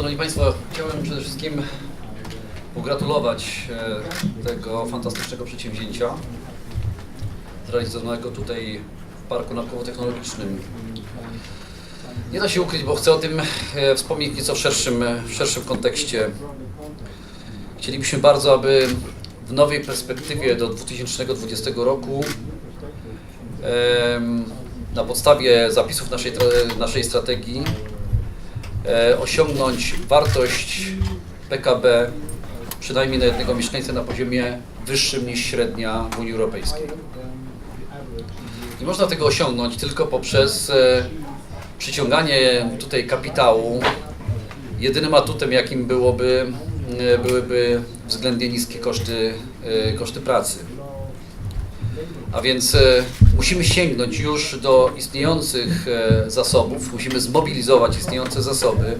Szanowni Państwo, chciałem przede wszystkim pogratulować e, tego fantastycznego przedsięwzięcia zrealizowanego tutaj w Parku Naukowo-Technologicznym. Nie da się ukryć, bo chcę o tym e, wspomnieć nieco w szerszym, w szerszym kontekście. Chcielibyśmy bardzo, aby w nowej perspektywie do 2020 roku na podstawie zapisów naszej, naszej strategii osiągnąć wartość PKB przynajmniej na jednego mieszkańca na poziomie wyższym niż średnia w Unii Europejskiej. Nie można tego osiągnąć tylko poprzez e, przyciąganie tutaj kapitału. Jedynym atutem, jakim byłoby, e, byłyby względnie niskie koszty, e, koszty pracy. A więc e, musimy sięgnąć już do istniejących e, zasobów, musimy zmobilizować istniejące zasoby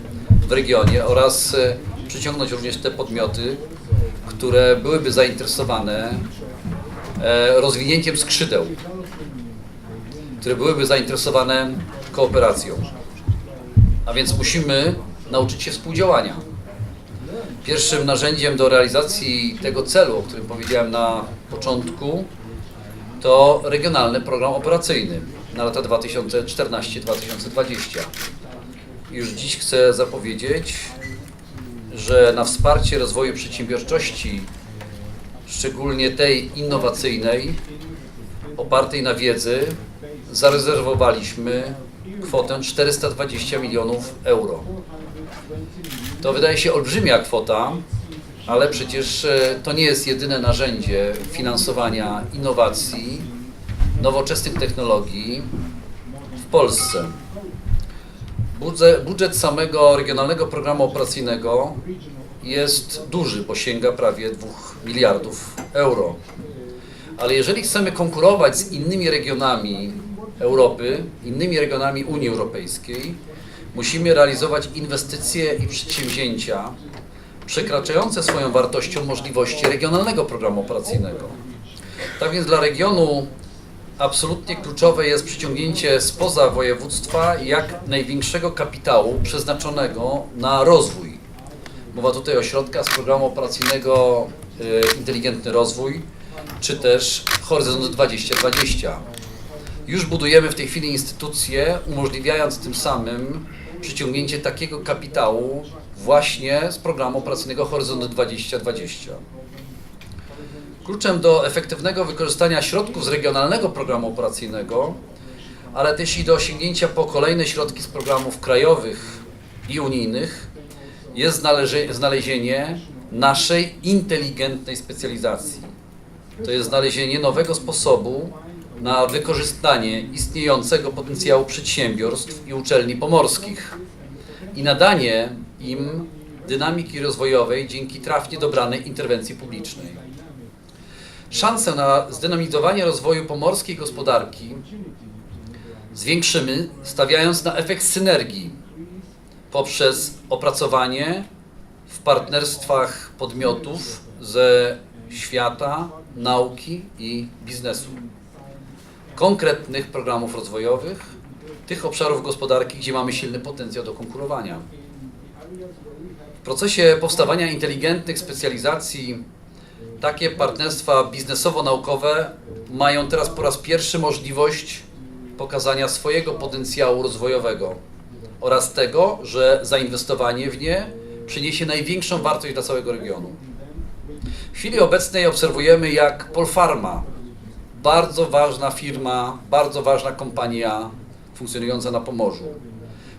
w regionie oraz e, przyciągnąć również te podmioty, które byłyby zainteresowane rozwinięciem skrzydeł, które byłyby zainteresowane kooperacją. A więc musimy nauczyć się współdziałania. Pierwszym narzędziem do realizacji tego celu, o którym powiedziałem na początku, to regionalny program operacyjny na lata 2014-2020. Już dziś chcę zapowiedzieć, że na wsparcie rozwoju przedsiębiorczości, szczególnie tej innowacyjnej, opartej na wiedzy, zarezerwowaliśmy kwotę 420 milionów euro. To wydaje się olbrzymia kwota, ale przecież e, to nie jest jedyne narzędzie finansowania innowacji, nowoczesnych technologii w Polsce. Budżet, budżet samego Regionalnego Programu Operacyjnego jest duży, bo sięga prawie 2 miliardów euro. Ale jeżeli chcemy konkurować z innymi regionami Europy, innymi regionami Unii Europejskiej, musimy realizować inwestycje i przedsięwzięcia przekraczające swoją wartością możliwości regionalnego programu operacyjnego. Tak więc dla regionu absolutnie kluczowe jest przyciągnięcie spoza województwa jak największego kapitału przeznaczonego na rozwój. Mowa tutaj o środkach z programu operacyjnego y, Inteligentny Rozwój, czy też Horyzont 2020. Już budujemy w tej chwili instytucje, umożliwiając tym samym przyciągnięcie takiego kapitału właśnie z programu operacyjnego Horyzont 2020. Kluczem do efektywnego wykorzystania środków z regionalnego programu operacyjnego, ale też i do osiągnięcia po kolejne środki z programów krajowych i unijnych jest znalezie- znalezienie naszej inteligentnej specjalizacji. To jest znalezienie nowego sposobu na wykorzystanie istniejącego potencjału przedsiębiorstw i uczelni pomorskich i nadanie im dynamiki rozwojowej dzięki trafnie dobranej interwencji publicznej. Szansę na zdynamizowanie rozwoju pomorskiej gospodarki zwiększymy, stawiając na efekt synergii poprzez opracowanie w partnerstwach podmiotów ze świata, nauki i biznesu konkretnych programów rozwojowych, tych obszarów gospodarki, gdzie mamy silny potencjał do konkurowania. W procesie powstawania inteligentnych specjalizacji takie partnerstwa biznesowo-naukowe mają teraz po raz pierwszy możliwość pokazania swojego potencjału rozwojowego oraz tego, że zainwestowanie w nie przyniesie największą wartość dla całego regionu. W chwili obecnej obserwujemy, jak Polfarma, bardzo ważna firma, bardzo ważna kompania funkcjonująca na Pomorzu,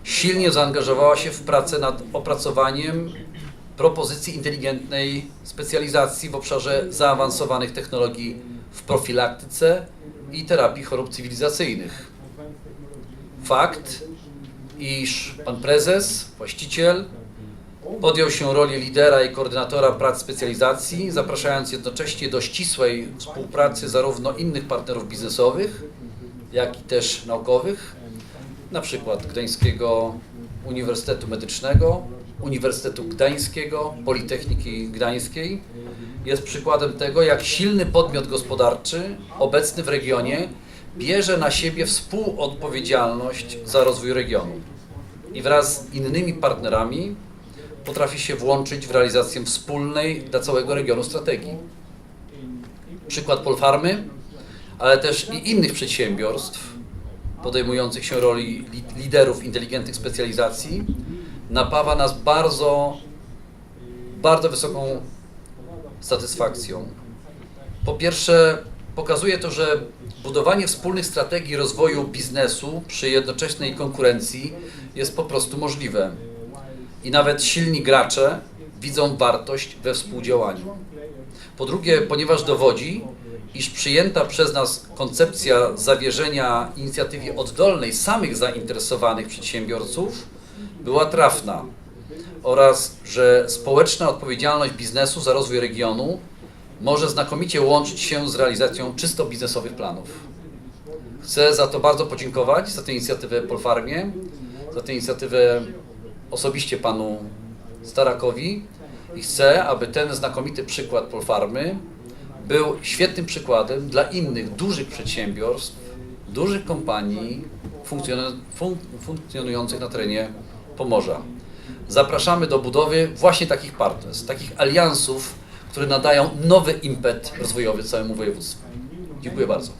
silnie zaangażowała się w pracę nad opracowaniem propozycji inteligentnej specjalizacji w obszarze zaawansowanych technologii w profilaktyce i terapii chorób cywilizacyjnych. Fakt, iż pan prezes, właściciel, podjął się roli lidera i koordynatora prac specjalizacji, zapraszając jednocześnie do ścisłej współpracy zarówno innych partnerów biznesowych, jak i też naukowych, na przykład Gdańskiego Uniwersytetu Medycznego, Uniwersytetu Gdańskiego, Politechniki Gdańskiej. Jest przykładem tego, jak silny podmiot gospodarczy obecny w regionie bierze na siebie współodpowiedzialność za rozwój regionu i wraz z innymi partnerami potrafi się włączyć w realizację wspólnej dla całego regionu strategii. Przykład Polfarmy, ale też i innych przedsiębiorstw podejmujących się roli li- liderów inteligentnych specjalizacji napawa nas bardzo, bardzo wysoką satysfakcją. Po pierwsze, pokazuje to, że budowanie wspólnych strategii rozwoju biznesu przy jednoczesnej konkurencji jest po prostu możliwe. I nawet silni gracze widzą wartość we współdziałaniu. Po drugie, ponieważ dowodzi, iż przyjęta przez nas koncepcja zawierzenia inicjatywie oddolnej samych zainteresowanych przedsiębiorców była trafna oraz że społeczna odpowiedzialność biznesu za rozwój regionu może znakomicie łączyć się z realizacją czysto biznesowych planów. Chcę za to bardzo podziękować, za tę inicjatywę Polfarmie, za tę inicjatywę osobiście panu Starakowi i chcę, aby ten znakomity przykład Polfarmy był świetnym przykładem dla innych dużych przedsiębiorstw, dużych kompanii funkcjonu- fun- funkcjonujących na terenie Pomorza. Zapraszamy do budowy właśnie takich partnerstw, takich aliansów, które nadają nowy impet rozwojowy całemu województwu. Dziękuję bardzo.